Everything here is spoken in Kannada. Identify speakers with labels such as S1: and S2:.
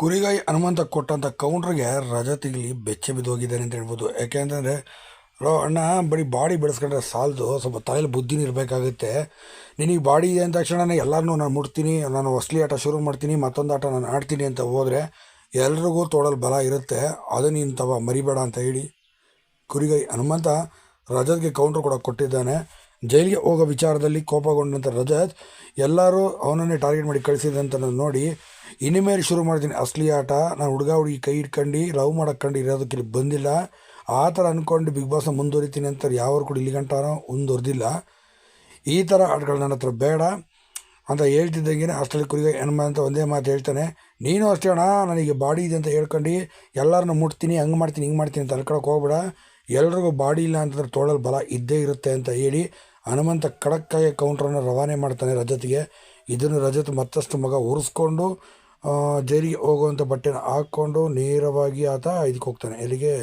S1: ಕುರಿಗಾಯಿ ಹನುಮಂತ ಕೊಟ್ಟಂಥ ಕೌಂಟ್ರಿಗೆ ರಜತಿಗ್ಲಿ ಬೆಚ್ಚ ಬಿದ್ದೋಗಿದ್ದಾನೆ ಅಂತ ಹೇಳ್ಬೋದು. ಯಾಕೆ ಅಂತಂದರೆ, ಲೋ ಅಣ್ಣ, ಬರೀ ಬಾಡಿ ಬೆಳೆಸ್ಕೊಂಡ್ರೆ ಸಾಲದು, ಸ್ವಲ್ಪ ತಲೆಯಲ್ಲಿ ಬುದ್ಧಿ ಇರಬೇಕಾಗುತ್ತೆ. ನಿನಗೆ ಬಾಡಿ ಇದೆ ಅಂದ ತಕ್ಷಣ ಎಲ್ಲರನ್ನೂ ನಾನು ಮುಟ್ತೀನಿ, ನಾನು ಹೊಸ್ಲಿ ಆಟ ಶುರು ಮಾಡ್ತೀನಿ, ಮತ್ತೊಂದು ಆಟ ನಾನು ಆಡ್ತೀನಿ ಅಂತ ಹೋದರೆ ಎಲ್ರಿಗೂ ತೋಳಲ್ಲಿ ಬಲ ಇರುತ್ತೆ. ಅದು ನೀನು ತವ ಮರಿಬೇಡ ಅಂತ ಹೇಳಿ. ಕುರಿಗೈ ಹನುಮಂತ ರಜತ್ಗೆ ಕೌಂಟ್ರ್ ಕೂಡ ಕೊಟ್ಟಿದ್ದಾನೆ. ಜೈಲಿಗೆ ಹೋಗೋ ವಿಚಾರದಲ್ಲಿ ಕೋಪಗೊಂಡಂಥ ರಜತ್ ಎಲ್ಲರೂ ಅವನನ್ನೇ ಟಾರ್ಗೆಟ್ ಮಾಡಿ ಕಳಿಸಿದಂತ ನೋಡಿ ಇನಿಮೇಲೆ ಶುರು ಮಾಡ್ತೀನಿ. ಅಸಲಿ ಆಟ, ನಾನು ಹುಡುಗ ಹುಡುಗಿ ಕೈ ಇಟ್ಕೊಂಡು ಲವ್ ಮಾಡಕ್ಕಂಡು ಇರೋದಕ್ಕೆ ಇಲ್ಲಿ ಬಂದಿಲ್ಲ. ಆ ಥರ ಅಂದ್ಕೊಂಡು ಬಿಗ್ ಬಾಸ್ನ ಮುಂದುವರಿತೀನಿ ಅಂತ ಯಾವ್ರು ಕೂಡ ಇಲ್ಲಿ ಗಂಟಾನೋ ಮುಂದುವರೆದಿಲ್ಲ ಈ ಥರ ಆಟಗಳು ನನ್ನ ಹತ್ರ ಬೇಡ. ಅಂತ ಹೇಳ್ತಿದ್ದಂಗೆ ಅಷ್ಟಲ್ಲಿ ಕುರಿಗೆ ಹೆಣ್ಮ ಅಂತ ಒಂದೇ ಮಾತು ಹೇಳ್ತಾನೆ, ನೀನು ಅಷ್ಟೇ ಅಣ್ಣ, ನನಗೆ ಬಾಡಿ ಇದೆ ಅಂತ ಹೇಳ್ಕೊಂಡು ಎಲ್ಲರನ್ನ ಮುಟ್ತೀನಿ, ಹಂಗೆ ಮಾಡ್ತೀನಿ, ಹಿಂಗೆ ಮಾಡ್ತೀನಿ ಅಂತ ಅನ್ಕೊಳಕ್ಕೆ ಹೋಗ್ಬೇಡ. ಎಲ್ರಿಗೂ ಬಾಡಿ ಇಲ್ಲ ಅಂತಂದ್ರೆ ತೋಳಲ್ಲಿ ಬಲ ಇದ್ದೇ ಇರುತ್ತೆ ಅಂತ ಹೇಳಿ ಹನುಮಂತ ಖಡಕ್ಕಾಗಿ ಕೌಂಟ್ರನ್ನು ರವಾನೆ ಮಾಡ್ತಾನೆ ರಜತ್ಗೆ. ಇದನ್ನು ರಜತ್ ಮತ್ತಷ್ಟು ಮಗ ಉರಿಸ್ಕೊಂಡು ಜೈಲಿಗೆ ಹೋಗುವಂಥ ಬಟ್ಟೆನ ಹಾಕ್ಕೊಂಡು ನೇರವಾಗಿ ಆತ ಇದಕ್ಕೆ ಹೋಗ್ತಾನೆ ಎಲ್ಲಿಗೆ?